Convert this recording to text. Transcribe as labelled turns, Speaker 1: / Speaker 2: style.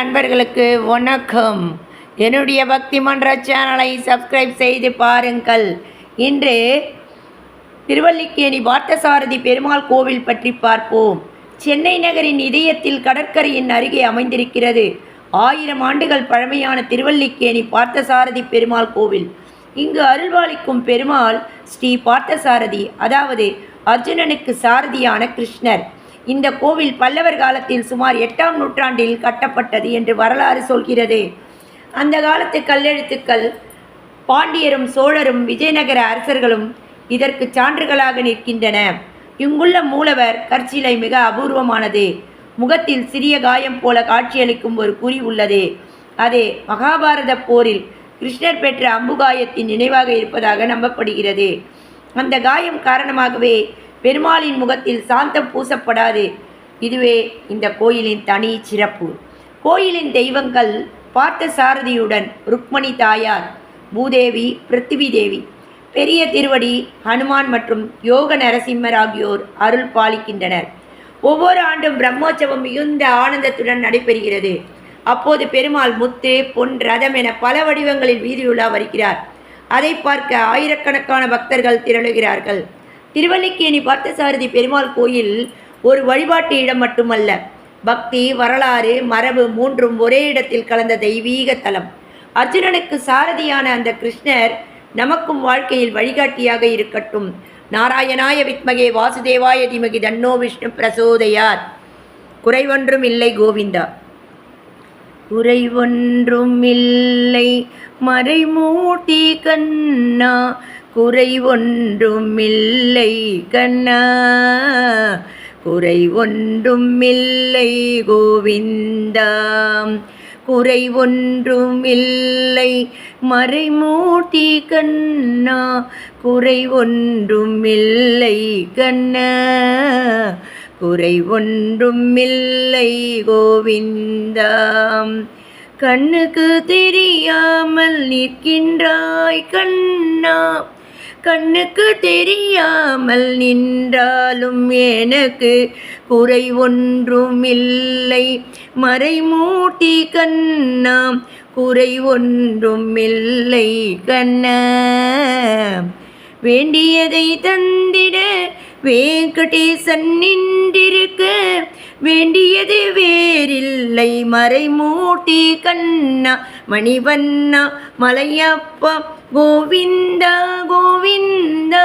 Speaker 1: அன்பர்களுக்கு வணக்கம். என்னுடைய பக்தி மன்ற சேனலை சப்ஸ்கிரைப் செய்து பாருங்கள். இன்று திருவல்லிக்கேணி பார்த்தசாரதி பெருமாள் கோவில் பற்றி பார்ப்போம். சென்னை நகரின் இதயத்தில் கடற்கரையின் அருகே அமைந்திருக்கிறது ஆயிரம் ஆண்டுகள் பழமையான திருவல்லிக்கேணி பார்த்தசாரதி பெருமாள் கோவில். இங்கு அருள்வாளிக்கும் பெருமாள் ஸ்ரீ பார்த்தசாரதி அதாவது அர்ஜுனனுக்கு சாரதியான கிருஷ்ணர். இந்த கோவில் பல்லவர் காலத்தில் சுமார் எட்டாம் நூற்றாண்டில் கட்டப்பட்டது என்று வரலாறு சொல்கிறது. அந்த காலத்து கல்லெழுத்துக்கள் பாண்டியரும் சோழரும் விஜயநகர அரசர்களும் இதற்கு சான்றுகளாக நிற்கின்றன. இங்குள்ள மூலவர் கற்சிலை மிக அபூர்வமானது. முகத்தில் சிறிய காயம் போல காட்சியளிக்கும் ஒரு குறி உள்ளது. அது மகாபாரத போரில் கிருஷ்ணர் பெற்ற அம்புகாயத்தின் நினைவாக இருப்பதாக நம்பப்படுகிறது. அந்த காயம் காரணமாகவே பெருமாளின் முகத்தில் சாந்தம் பூசப்படாது. இதுவே இந்த கோயிலின் தனி சிறப்பு. கோயிலின் தெய்வங்கள் பார்த்த சாரதியுடன் ருக்மணி தாயார் பூதேவி பிருத்திவி தேவி பெரிய திருவடி ஹனுமான் மற்றும் யோக நரசிம்மர் ஆகியோர் அருள் பாலிக்கின்றனர். ஒவ்வொரு ஆண்டும் பிரம்மோற்சவம் மிகுந்த ஆனந்தத்துடன் நடைபெறுகிறது. அப்போது பெருமாள் முத்து பொன் ரதம் என பல வடிவங்களில் வீதியுலா வருகிறார். அதை பார்க்க ஆயிரக்கணக்கான பக்தர்கள் திரளுகிறார்கள். திருவல்லிக்கேணி பார்த்தசாரதி பெருமாள் கோயில் ஒரு வழிபாட்டு இடம் மட்டுமல்ல. பக்தி வரலாறு மரபு மூன்றும் ஒரே இடத்தில் கலந்த தெய்வீக தலம். அர்ஜுனனுக்கு சாரதியான அந்த கிருஷ்ணர் நமக்கும் வாழ்க்கையில் வழிகாட்டியாக இருக்கட்டும். நாராயணாய வித்மகே வாசுதேவாய திமகி தன்னோ விஷ்ணு பிரசோதையார் குறைவொன்றும் இல்லை கோவிந்தா. குறைவொன்றும் இல்லை. மறைமூட்டி கண்ணா குறை ஒன்றும் இல்லை கண்ணா. குறை ஒன்றும் இல்லை கோவிந்தா. குறை ஒன்றும் இல்லை மறைமூட்டி கண்ணா. குறை ஒன்றும் இல்லை கண்ணா. குறை ஒன்றும் இல்லை கோவிந்தாம் கண்ணுக்கு தெரியாமல் நிற்கின்றாய் கண்ணா. கண்ணுக்கு தெரியாமல் நின்றாலும் எனக்கு குறை ஒன்றும் இல்லை மறைமூட்டி கண்ணா குறை ஒன்றும் இல்லை கண்ணா. வேண்டியதை தந்திட வேங்கடேசன் நின்றிருக்க வேண்டியது வேறில்லை. மறைமூட்டி கண்ணா மணிவண்ணா மலையப்பா கோவிந்தா கோவிந்தா